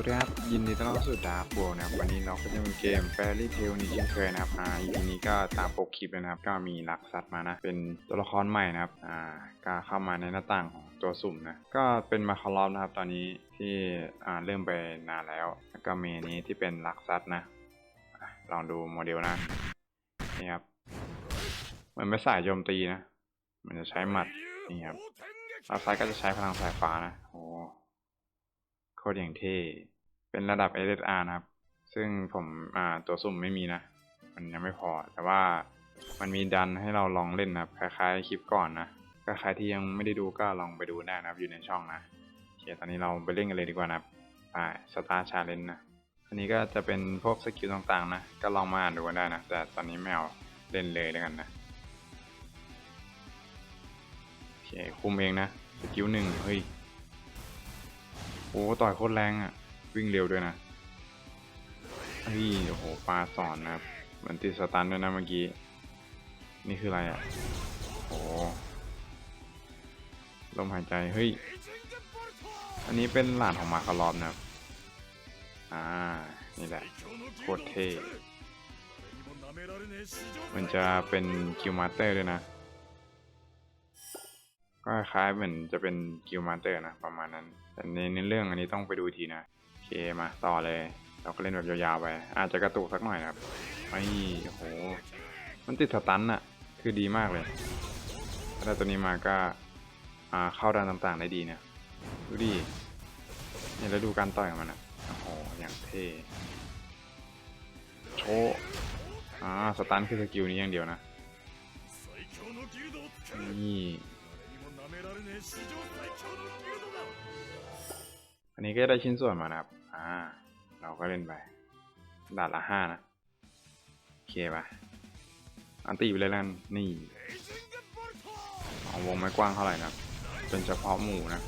วัสดีครับยินดีต้อนรับสู่ดาร์กโบนะครับวันนี้เราก็จะมีเกม Fairy Tail นี้เช่นเคยนะครับอ่า EP นี้ก็ตามปกคลิปเลยนะครับ ก็มีลักสัตว์มานะ เป็นตัวละครใหม่นะครับอ่าก็เข้ามาในหน้าต่างของตัวสุ่มนะ ก็เป็นมาคารอฟนะครับ ตอนนี้ที่อ่าเริ่มไปนานแล้วแล้วก็มีนี้ที่เป็นลักสัตว์นะ ลองดูโมเดลนะนี่ครับมือนไม่สายโจมตีนะ มันจะใช้หมัดนี่ครับลักซัตก็จะใช้พลังสายฟ้านะโอ้ โคตรอย่างเท่เป็นระดับ SSR นะครับ ซึ่งผมอ่าตัวสุ่มไม่มีนะ มันยังไม่พอ แต่ว่ามันมีดันให้เราลองเล่นนะครับ คล้ายๆคลิปก่อนนะก็ใครที่ยังไม่ได้ดูก็ลองไปดูได้นะครับ อยู่ในช่องนะโอเคตอนนี้เราไปเล่นกันเลยดีกว่านะครับไปสตาร์ชาเลนจ์นะอันนี้ก็จะเป็นพวกสกิลต่างๆ นะ ก็ลองมาอ่านดูกันได้นะ แต่ตอนนี้ไม่เอาเล่นเลยแล้วกันนะโอเคคุมเองนะสกิลหนึ่งเฮ้ย อ้ต่อยโคตรแรงอะ วิ่งเร็วด้วยนะเฮ้ยโอ้โหปลาสอนนะครับเหมือนติดสตันด้วยนะเมื่อกี้ นี่คืออะไรอะโอ้ลมหายใจ เฮ้ย อันนี้เป็นหลานของมาคารอบนะครับ อ่า นี่แหละ โคตรเท่ มันจะเป็นคิวมาสเตอร์ด้วยนะ ก็คล้ายเหมือนจะเป็นกิลมาสเตอร์นะประมาณนั้น แต่ในในเรื่องอันนี้ต้องไปดูทีนะโอเคมาต่อเลย เราก็เล่นแบบยาวๆไป อาจจะกระตุกสักหน่อยนะครับไอ้โห มันติดสตันอะคือดีมากเลยถ้าได้ตัวนี้มาก็เข้าด้านต่างๆได้ดีเนี่ยดูดิเนี่ยแล้วดูการต่อยของมันอะโอ้โหอย่างเท่โชว์อ่าสตันคือสกิลนี้อย่างเดียวนะนี่ อันนี้ก็ได้ชิ้นส่วนมานะครับ อ่า เราก็เล่นไปด่านละห้านะ โอเคปะอันตีไปเลยแล้วนนี่เอาวงไม่กว้างเท่าไหร่นะเป็นเฉพาะหมู่นะ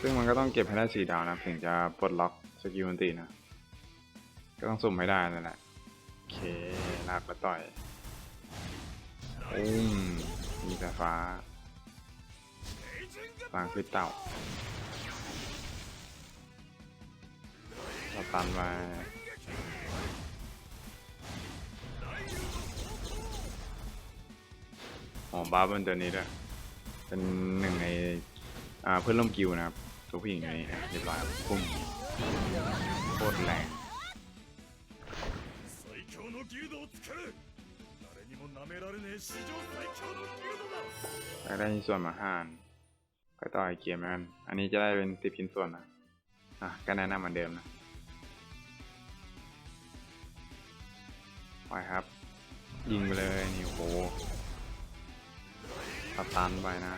ซึ่งมันก็ต้องเก็บให้ได้สี่ดาวนะถึงจะปลดล็อกสกิลอันตีนะ ก็ต้องสุ่มให้ได้นั่นแหละ โอเคลากไปต่อยอุ้ม มีไฟฟ้าฟางคลิปเต่าสตันมาอ๋อบาร์เป็นตัวนี้ด้วยเป็นหนึ่งในเพื่อนร่วมกิวนะครับตัวผู้หญิงในนี้อะเรียบร้อยคุ้มโคตรแรง แล้วได้ชิ้นส่วนมาห้านก็ต่ออีกเกมแล้วกัน อันนี้จะได้เป็นสิบชิ้นส่วนนะ อะ ก็แนะนำเหมือนเดิมนะไปครับ ยิงไปเลยนี่โอ้โหสตันไปนะ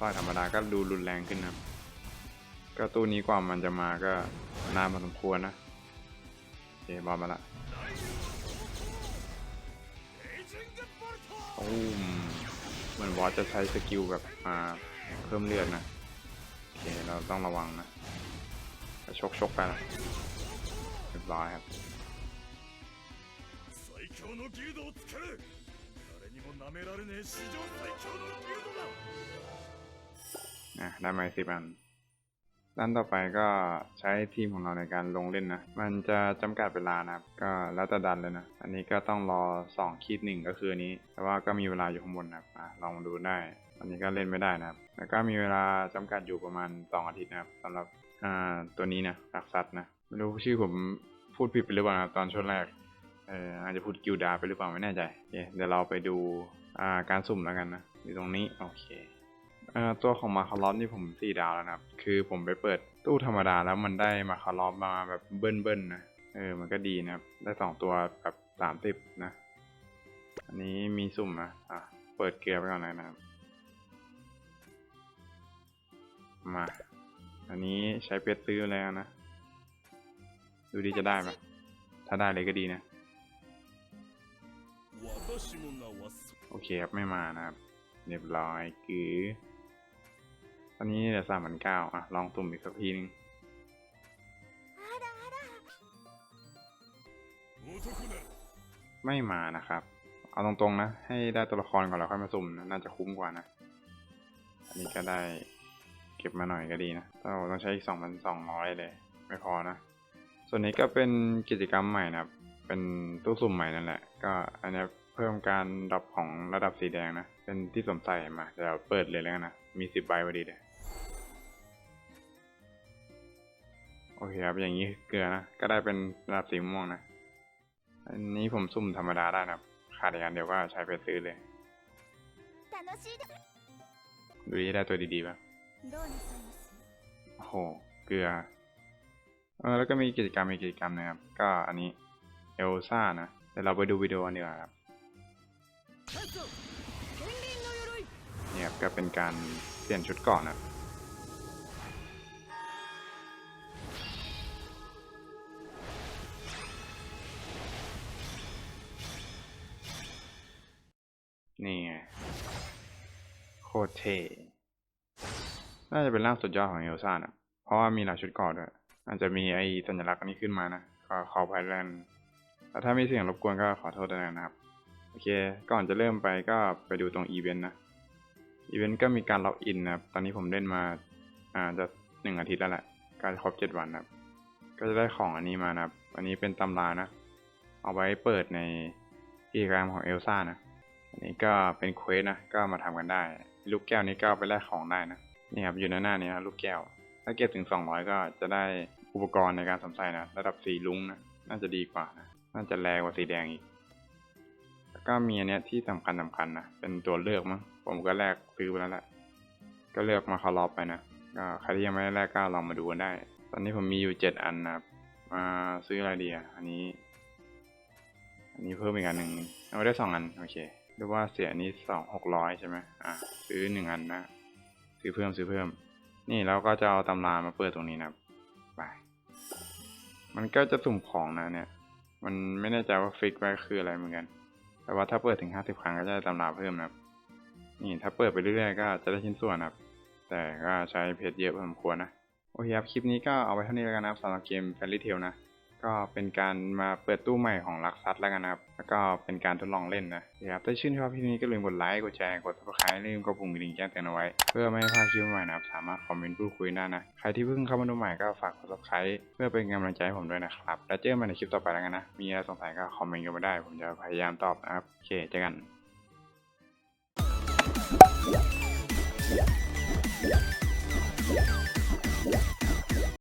ต่อยธรรมดาก็ดูรุนแรงขึ้นนะก็ตู้นี้กว่ามันจะมาก็นานพอสมควรนะโอเคบอลมาละ โอ้มเหมือนวอสจะใช้สกิลแบบมาเพิ่มเลือดนะ โอเค เราต้องระวังนะชกชกไปละเรียบร้อยครับนะได้มาสิบอัน ด้านต่อไปก็ใช้ทีมของเราในการลงเล่นนะ มันจะจำกัดเวลานะครับ ก็แล้วแต่ดันเลยนะ อันนี้ก็ต้องรอ2คีดหนึ่งก็คือนี้ แต่ว่าก็มีเวลาอยู่ข้างบนนะครับอลองดูได้ อันนี้ก็เล่นไม่ได้นะครับ แล้วก็มีเวลาจำกัดอยู่ประมาณ 2 อาทิตย์นะครับสำหรับอ่าตัวนี้นะรักสัตว์นะ ไม่รู้ชื่อผมพูดผิดไปหรือเปล่านะตอนช่วงแรกเอออาจจะพูดกิลดาไปหรือเปล่าไม่แน่ใจเดี๋ยวเราไปดูอ่าการสุ่มแล้วกันนะอยู่ตรงนี้โอเค ตัวของมาคารอฟนี่ผมสี่ดาวแล้วนะครับ คือผมไปเปิดตู้ธรรมดาแล้วมันได้มาคารอฟมาแบบเบิ้ลเบิ้ลๆนะ เออ มันก็ดีนะครับ ได้สองตัวแบบสามสิบนะ อันนี้มีสุ่มนะ อะ เปิดเกลือไปก่อนเลยนะครับ มา อันนี้ใช้เพชรซื้อแล้วนะ ดูดีจะได้ไหมถ้าได้เลยก็ดีนะ โอเคครับ ไม่มานะครับ เรียบร้อยคือ ตอนนี้เหลือสามพันเก้าอะ ลองตุ่มอีกสักทีนึงไม่มานะครับ เอาตรงๆนะ ให้ได้ตัวละครก่อนแล้วค่อยมาสุ่มนะน่าจะคุ้มกว่านะ อันนี้ก็ได้เก็บมาหน่อยก็ดีนะเราต้องใช้อีกสองพันสองร้อยเลย ไม่พอนะ ส่วนนี้ก็เป็นกิจกรรมใหม่นะครับ เป็นตู้สุ่มใหม่นั่นแหละ ก็อันนี้เพิ่มการดรอปของระดับสีแดงนะ เป็นที่สวมใส่มาเดี๋ยวเปิดเลยแล้วกันนะ มีสิบใบพอดีเลย โอเคครับ อย่างนี้เกลือนะ ก็ได้เป็นระดับสีม่วงนะ อันนี้ผมซุ่มธรรมดาได้นะขาดอย่างนเดียวก็ใช้ไปซื้อเลย ดูดีได้ตัวดีๆป่ะโอ้โห เกลือ เออ แล้วก็มีกิจกรรมมีกิจกรรมนะครับ ก็อันนี้เอลซ่านะเดี๋ยวเราไปดูวิดีโอนี้ครับเนี่ยก็เป็นการเปลี่ยนชุดก่อนนะ นี่ไง โคตรเท่น่าจะเป็นร่างสุดยอดของเอลซ่านะเพราะว่ามีหลายชุดก่อนด้วย อาจจะมีไอ้สัญลักษณ์อันนี้ขึ้นมานะก็ขออภัยแล้วกันแล้วถ้ามีเสียงรบกวนก็ขอโทษด้วยนะครับ โอเค ก่อนจะเริ่มไปก็ไปดูตรงอีเวนต์นะ อีเวนต์ก็มีการล็อกอินนะครับ ตอนนี้ผมเล่นมาอ่าจะหนึ่งอาทิตย์แล้วแหละกล้จะครบเจ็ดวันนะครับ ก็จะได้ของอันนี้มานะครับ อันนี้เป็นตำรานะ เอาไว้เปิดในกิจกรรมของเอลซ่านะ นนี้ก็เป็นเควสนะก็มาทำกันได้ ลูกแก้วนี้ก็ไปแลกของได้นะนี่ครับอยู่ในหน้านี้นะลูกแก้ว ถ้าเก็บถึง 200 ก็จะได้อุปกรณ์ในการสวมใส่นะระดับสีลุ้งนะน่าจะดีกว่านะน่าจะแรงกว่าสีแดงอีกแล้วก็มีอันเนี้ยที่สำคัญสำคัญนะเป็นตัวเลือกมั้งผมก็แลกซื้อไปแล้วแหละก็เลือกมาคารอบไปนะก็ใครที่ยังไม่ได้แลกก็ลองมาดูกันได้ ตอนนี้ผมมีอยู่7อันนะครับมาซื้ออะไรดีอะอันนี้ อันนี้เพิ่มอีกอันหนึ่งเอาได้สองอันโอเค หรือว่าเสียนี้สองหกร้อยใช่ไหมอะซื้อหนึ่งอันนะ ซื้อเพิ่มซื้อเพิ่ม นี่เราก็จะเอาตำรามาเปิดตรงนี้นะไป มันก็จะสุ่มของนะเนี่ย มันไม่แน่ใจว่าฟิกไว้คืออะไรเหมือนกัน แต่ว่าถ้าเปิดถึงห้าสิบครั้งก็จะได้ตำราเพิ่มนะนี่ถ้าเปิดไปเรื่อยๆก็จะได้ชิ้นส่วนนะแต่ก็ใช้เพจเยอะพอสมควรนะ โอเคครับ คลิปนี้ก็เอาไว้เท่านี้แล้วกันนะสำหรับเกม Fairy Tail นะ ก็เป็นการมาเปิดตู้ใหม่ของลักซัสแล้วกันนะครับ แล้วก็เป็นการทดลองเล่นนะนะครับถ้าชื่นชอบคลิปนี้ก็ลืมกดไลค์ กดแชร์ กด subscribe ลืมกดปุ่มกระดิ่งแจ้งเตือนเอาไว้ เพื่อไม่ให้พลาดคลิปใหม่นะครับ สามารถคอมเมนต์พูดคุยได้นะ ใครที่เพิ่งเข้ามาดูใหม่ก็ฝากกด subscribe เพื่อเป็นกำลังใจให้ผมด้วยนะครับ แล้วเจอกันใหม่ในคลิปต่อไปแล้วกันนะ มีอะไรสงสัยก็คอมเมนต์กันมาได้ ผมจะพยายามตอบนะครับ โอเค เจอกัน Yeah.